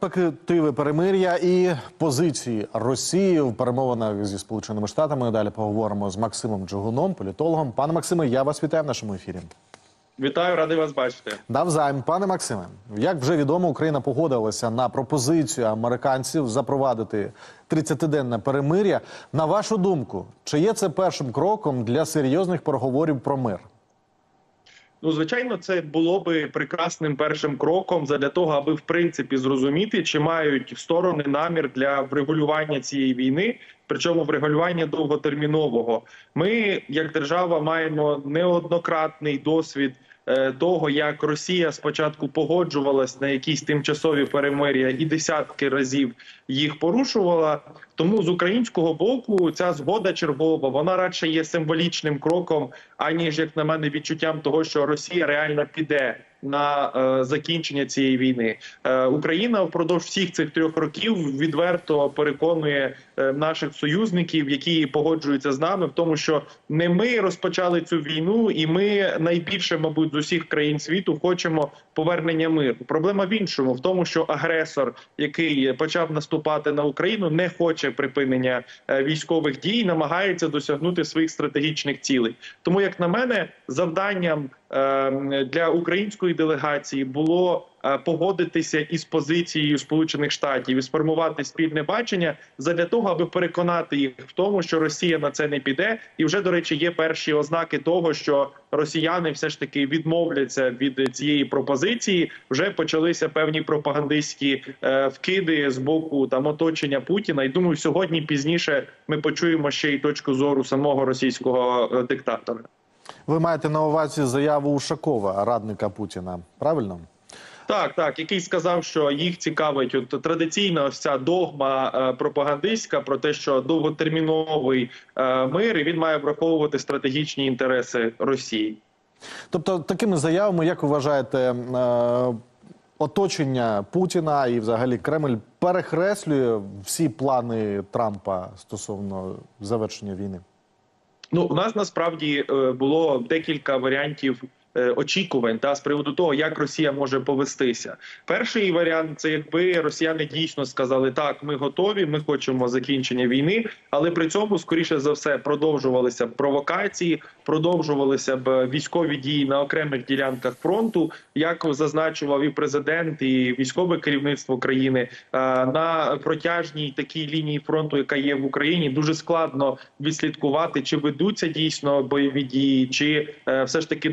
Перспективи перемир'я і позиції Росії в перемовинах зі Сполученими Штатами. Далі поговоримо з Максимом Джигуном, політологом. Пане Максиме, я вас вітаю в нашому ефірі. Вітаю, радий вас бачити. Навзаєм, пане Максиме, як вже відомо, Україна погодилася на пропозицію американців запровадити 30-денне перемир'я. На вашу думку, чи є це першим кроком для серйозних переговорів про мир? Ну, звичайно, це було би прекрасним першим кроком для того, аби в принципі зрозуміти, чи мають сторони намір для врегулювання цієї війни, причому врегулювання довготермінового. Ми, як держава, маємо неоднократний досвід. е, Того як Росія спочатку погоджувалась на якісь тимчасові перемир'я і десятки разів їх порушувала. Тому з українського боку ця згода чергова вона радше є символічним кроком, аніж як на мене відчуттям того, що Росія реально піде на е, закінчення цієї війни. Е, Україна впродовж всіх цих трьох років відверто переконує е, наших союзників, які погоджуються з нами, в тому, що не ми розпочали цю війну, і ми найбільше, мабуть, з усіх країн світу хочемо повернення миру. Проблема в іншому, в тому, що агресор, який почав наступати на Україну, не хоче припинення е, військових дій, намагається досягнути своїх стратегічних цілей. Тому, як на мене, завданням е, для української делегації було погодитися із позицією Сполучених Штатів і сформувати спільне бачення задля того, аби переконати їх в тому, що Росія на це не піде, і вже до речі є перші ознаки того, що росіяни все ж таки відмовляться від цієї пропозиції. Вже почалися певні пропагандистські е, вкиди з боку там оточення Путіна. І думаю, сьогодні пізніше ми почуємо ще й точку зору самого російського е, диктатора. Ви маєте на увазі заяву Ушакова, радника Путіна, правильно? Так, так, який сказав, що їх цікавить от традиційна ось ця догма е, пропагандистська про те, що довготерміновий е, мир і він має враховувати стратегічні інтереси Росії. Тобто, такими заявами, як ви вважаєте, е, оточення Путіна і взагалі Кремль перехреслює всі плани Трампа стосовно завершення війни? Ну, у нас насправді е, було декілька варіантів. Е, Очікувань та з приводу того, як Росія може повестися. Перший варіант це якби росіяни дійсно сказали, так, ми готові, ми хочемо закінчення війни, але при цьому, скоріше за все, продовжувалися б провокації, продовжувалися б військові дії на окремих ділянках фронту, як зазначував і президент, і військове керівництво країни е, на протяжній такій лінії фронту, яка є в Україні, дуже складно відслідкувати, чи ведуться дійсно бойові дії, чи е, все ж таки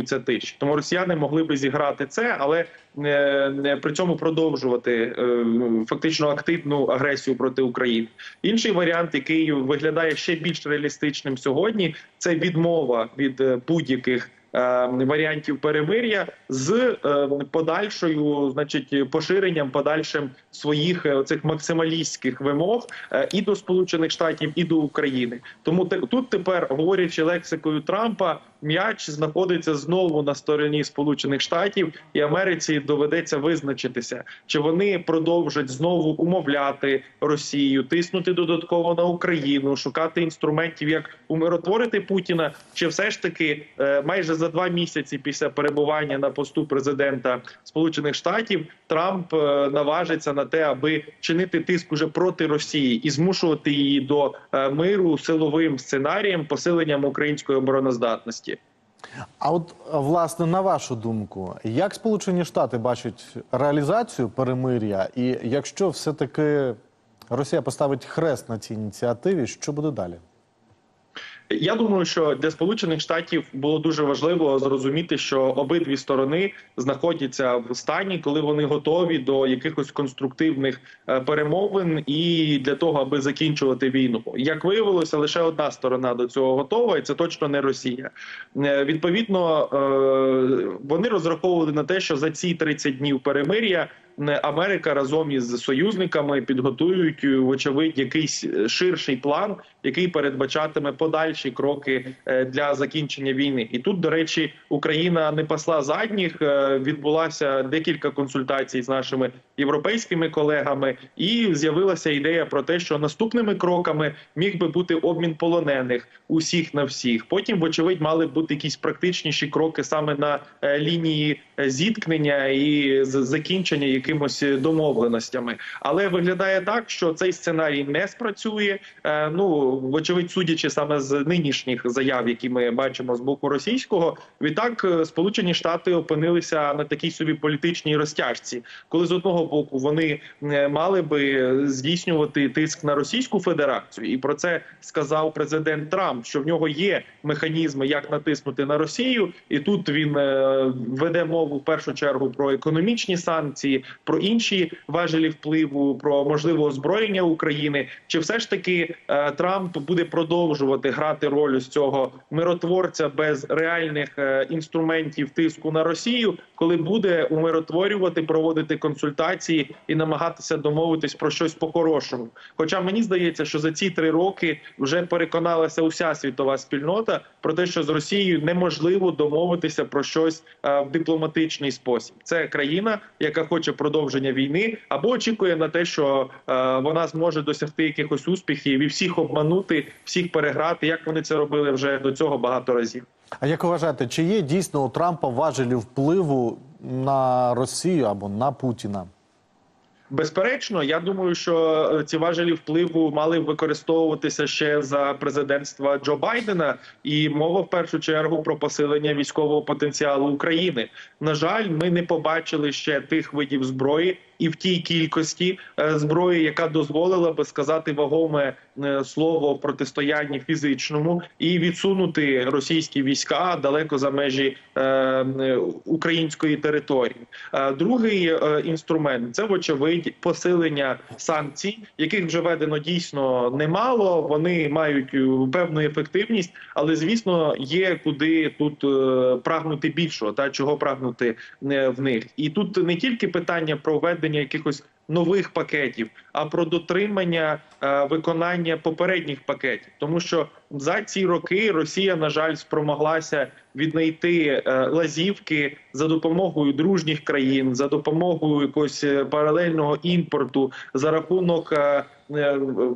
дотримуються тиші. Тому росіяни могли би зіграти це, але не при цьому продовжувати е, фактично активну агресію проти України. Інший варіант, який виглядає ще більш реалістичним сьогодні, це відмова від е, будь-яких. е, Варіантів перемир'я з е, подальшою, значить, поширенням подальшим своїх е, цих максималістських вимог е, і до Сполучених Штатів, і до України. Тому тут тепер, говорячи лексикою Трампа, м'яч знаходиться знову на стороні Сполучених Штатів, і Америці доведеться визначитися, чи вони продовжать знову умовляти Росію, тиснути додатково на Україну, шукати інструментів, як умиротворити Путіна, чи все ж таки е, майже за два місяці після перебування на посту президента Сполучених Штатів Трамп е, наважиться на те, аби чинити тиск уже проти Росії і змушувати її до е, миру силовим сценарієм, посиленням української обороноздатності. А от власне на вашу думку, як Сполучені Штати бачать реалізацію перемир'я, і якщо все-таки Росія поставить хрест на цій ініціативі, що буде далі? Я думаю, що для сполучених штатів було дуже важливо зрозуміти, що обидві сторони знаходяться в стані, коли вони готові до якихось конструктивних е, перемовин, і для того, аби закінчувати війну. Як виявилося, лише одна сторона до цього готова, і це точно не Росія. Е, Відповідно, е, вони розраховували на те, що за ці 30 днів перемир'я. Америка разом із союзниками підготують вочевидь якийсь ширший план, який передбачатиме подальші кроки е, для закінчення війни. І тут, до речі, Україна не пасла задніх. е, Відбулася декілька консультацій з нашими європейськими колегами, і з'явилася ідея про те, що наступними кроками міг би бути обмін полонених усіх на всіх. Потім, вочевидь, мали б бути якісь практичніші кроки саме на е, лінії зіткнення і закінчення якимось домовленостями. Але виглядає так, що цей сценарій не спрацює. Ну вочевидь, судячи саме з нинішніх заяв, які ми бачимо з боку російського, відтак е, Сполучені Штати опинилися на такій собі політичній розтяжці, коли з одного боку вони е, мали би здійснювати тиск на Російську Федерацію, і про це сказав президент Трамп, що в нього є механізми, як натиснути на Росію, і тут він е, веде мову в першу чергу про економічні санкції, про інші важелі впливу, про можливе озброєння України. Чи все ж таки е, Трамп буде продовжувати грати роль з цього миротворця без реальних е, інструментів тиску на Росію, коли буде умиротворювати, проводити консультації і намагатися домовитись про щось по-хорошому? Хоча мені здається, що за ці три роки вже переконалася уся світова спільнота про те, що з Росією неможливо домовитися про щось е, в дипломатичний спосіб. Це країна, яка хоче продовження війни, або очікує на те, що е, вона зможе досягти якихось успіхів і всіх обманути, всіх переграти, як вони це робили вже до цього багато разів. А як вважаєте, чи є дійсно у Трампа важелі впливу на Росію або на Путіна? Безперечно, я думаю, що е, ці важелі впливу мали б використовуватися ще за президентства Джо Байдена, і мова в першу чергу про посилення військового потенціалу України. На жаль, ми не побачили ще тих видів зброї. І в тій кількості е, зброї, яка дозволила би сказати вагоме е, слово протистоянні фізичному, і відсунути російські війська далеко за межі е, української території. Другий інструмент це вочевидь посилення санкцій, яких вже введено дійсно немало. Вони мають певну ефективність, але звісно є куди тут прагнути більшого, та чого прагнути в них. І тут не тільки питання про введення якихось нових пакетів, а про дотримання е, виконання попередніх пакетів, тому що за ці роки Росія, на жаль, спромоглася віднайти е, лазівки за допомогою дружніх країн, за допомогою якогось е, паралельного імпорту, за рахунок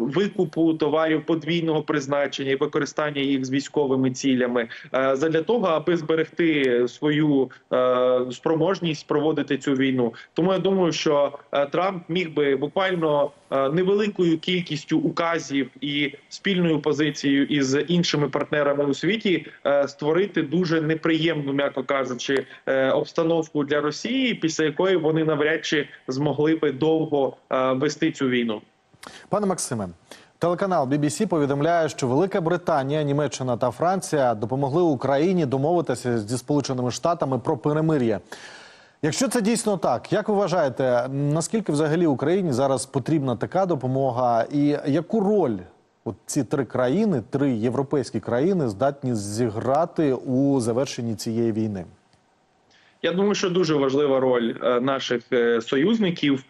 викупу товарів подвійного призначення і використання їх з військовими цілями, задля того, аби зберегти свою спроможність проводити цю війну. Тому я думаю, що Трамп міг би буквально е, невеликою кількістю указів і спільною позицією із іншими партнерами у світі е, створити дуже неприємну, м'яко кажучи, е, обстановку для Росії, після якої вони навряд чи змогли би довго вести цю війну. Пане Максиме, телеканал BBC повідомляє, що Велика Британія, Німеччина та Франція допомогли Україні домовитися зі Сполученими Штатами про перемир'я. Якщо це дійсно так, як ви вважаєте, наскільки взагалі Україні зараз потрібна така допомога, і яку роль от ці три країни, три європейські країни, здатні зіграти у завершенні цієї війни? Я думаю, що дуже важлива роль е, наших е, союзників,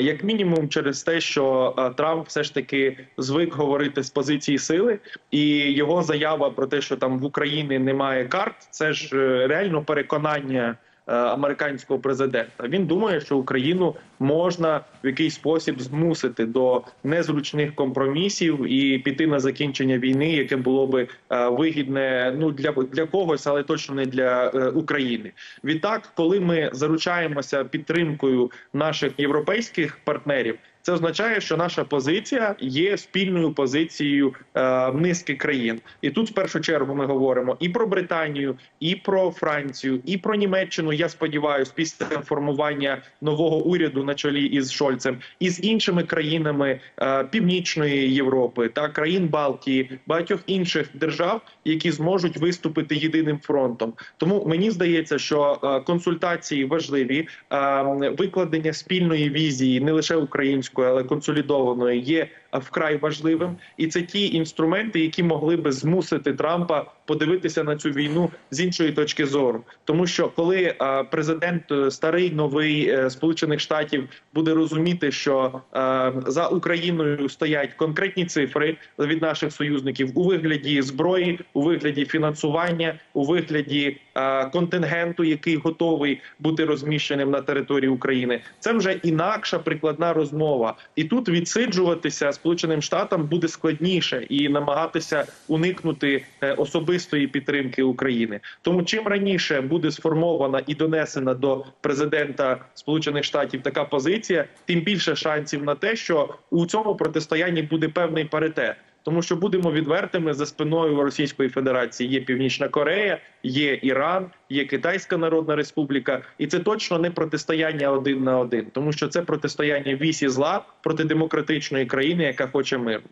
як мінімум, через те, що е, Трамп все ж таки звик говорити з позиції сили, і його заява про те, що там в Україні немає карт, це ж реально переконання. Е, Американського президента він думає, що Україну можна в якийсь спосіб змусити до незручних компромісів і піти на закінчення війни, яке було би е, вигідне ну для для когось, але точно не для е, України. Відтак, коли ми заручаємося підтримкою наших європейських партнерів. Це означає, що наша позиція є спільною позицією е, низки країн, і тут в першу чергу ми говоримо і про Британію, і про Францію, і про Німеччину. Я сподіваюся, після формування нового уряду на чолі із Шольцем, і з іншими країнами е, Північної Європи та країн Балтії, багатьох інших держав, які зможуть виступити єдиним фронтом. Тому мені здається, що е, консультації важливі, е, викладення спільної візії не лише української, але консолідованої є вкрай важливим, і це ті інструменти, які могли би змусити Трампа подивитися на цю війну з іншої точки зору, тому що коли е, президент е, старий новий е, Сполучених Штатів буде розуміти, що е, за Україною стоять конкретні цифри від наших союзників у вигляді зброї, у вигляді фінансування, у вигляді е, контингенту, який готовий бути розміщеним на території України, це вже інакша прикладна розмова, і тут відсиджуватися з Сполученим Штатам буде складніше і намагатися уникнути е, особистої підтримки України. Тому чим раніше буде сформована і донесена до президента Сполучених Штатів така позиція, тим більше шансів на те, що у цьому протистоянні буде певний паритет. Тому що будемо відвертими за спиною Російської Федерації є Північна Корея, є Іран, є Китайська Народна Республіка, і це точно не протистояння один на один, тому що це протистояння вісі зла проти демократичної країни, яка хоче миру.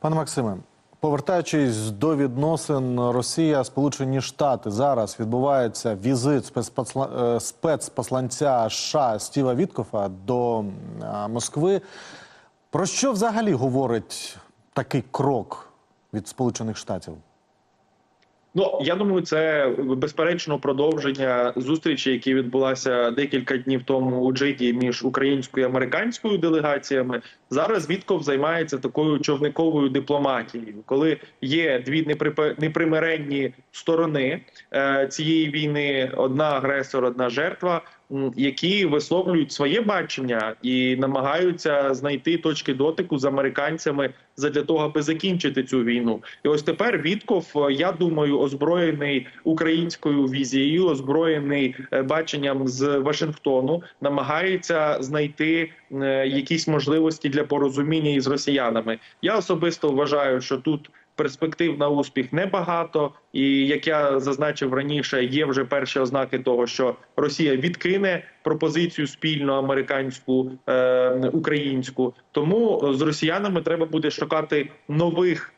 Пане Максиме, повертаючись до відносин Росія Сполучені Штати, зараз відбувається візит спецпосла- е, спецпосланця США Стіва Віткофа до Москви. Про що взагалі говорить такий крок від Сполучених Штатів? Ну я думаю, це безперечно продовження зустрічі, які відбулася декілька днів тому у Джиді між українською і американською делегаціями. Зараз Вітков займається такою човниковою дипломатією, коли є дві непримиренні сторони е, цієї війни: одна агресор, одна жертва. Які висловлюють своє бачення і намагаються знайти точки дотику з американцями задля того, аби закінчити цю війну. І ось тепер Вітков, е, я думаю, озброєний українською візією, озброєний е, баченням з Вашингтону, намагається знайти е, якісь можливості для порозуміння із росіянами. Я особисто вважаю, що тут. Перспектив на успіх небагато, і як я зазначив раніше, є вже перші ознаки того, що Росія відкине пропозицію спільно американську е, українську. Тому з росіянами треба буде шукати нових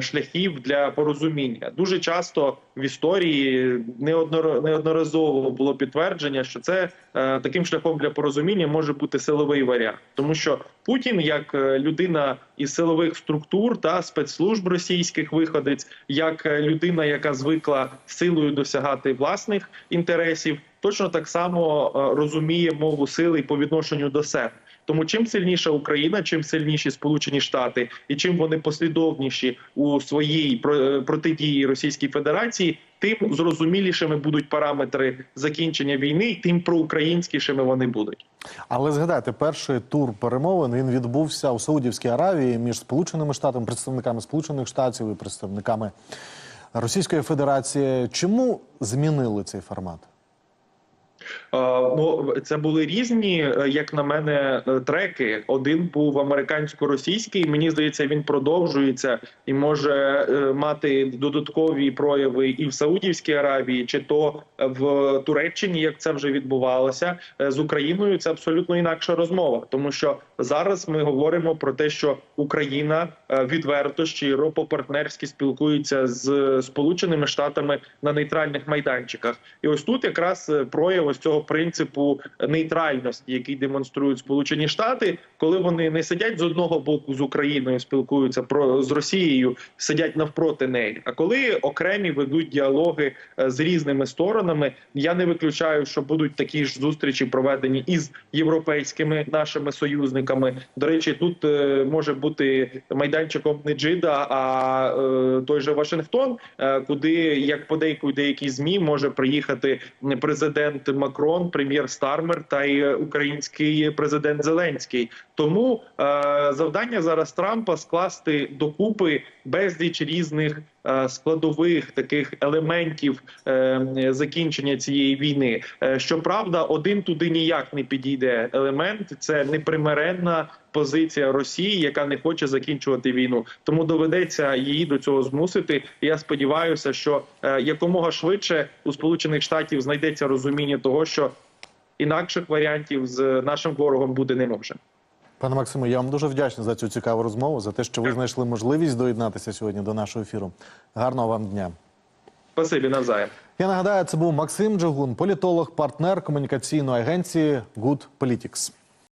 шляхів для порозуміння. Дуже часто в історії неодноразово було підтвердження, що це е, таким шляхом для порозуміння може бути силовий варіант, тому що Путін, як е, людина із силових структур та спецслужб російських виходець, як е, людина, яка звикла силою досягати власних інтересів, точно так само е, розуміє мову сили по відношенню до себе. Тому чим сильніша Україна, чим сильніші Сполучені Штати, і чим вони послідовніші у своїй е, протидії Російській Федерації, тим зрозумілішими будуть параметри закінчення війни, тим проукраїнськішими вони будуть. Але згадайте, перший тур перемовин він відбувся у Саудівській Аравії між Сполученими Штатами, представниками Сполучених Штатів і представниками Російської Федерації. Чому змінили цей формат? Ну, це були різні, е, як на мене, е, треки. Один був американсько-російський. Мені здається, він продовжується і може е, мати додаткові прояви і в Саудівській Аравії, чи то в Туреччині, як це вже відбувалося з Україною. Це абсолютно інакша розмова, тому що зараз ми говоримо про те, що Україна е, відверто щиро по-партнерськи спілкується з Сполученими Штатами на нейтральних майданчиках. І ось тут якраз е, прояв ось цього принципу нейтральності, який демонструють Сполучені Штати, коли вони не сидять з одного боку з Україною, спілкуються про з Росією, сидять навпроти неї. А коли окремі ведуть діалоги е, з різними сторонами, я не виключаю, що будуть такі ж зустрічі проведені із європейськими нашими союзниками. До речі, тут е, може бути майданчиком не Джида, а е, той же Вашингтон, е, куди як подейкують деякі змі може приїхати президент Макрон, прем'єр Стармер та й український президент Зеленський. Тому завдання зараз Трампа скласти докупи безліч різних складових таких елементів е, закінчення цієї війни. Е, Щоправда, один туди ніяк не підійде елемент. Це непримиренна позиція Росії, яка не хоче закінчувати війну. Тому доведеться її до цього змусити. Я сподіваюся, що е, якомога швидше у Сполучених Штатів знайдеться розуміння того, що інакших варіантів з нашим ворогом буде не може. Пане Максиму, я вам дуже вдячний за цю цікаву розмову, за те, що ви знайшли можливість доєднатися сьогодні до нашого ефіру. Гарного вам дня. Спасибі навзаєм. Я нагадаю, це був Максим Джигун, політолог, партнер комунікаційної агенції Good Politics.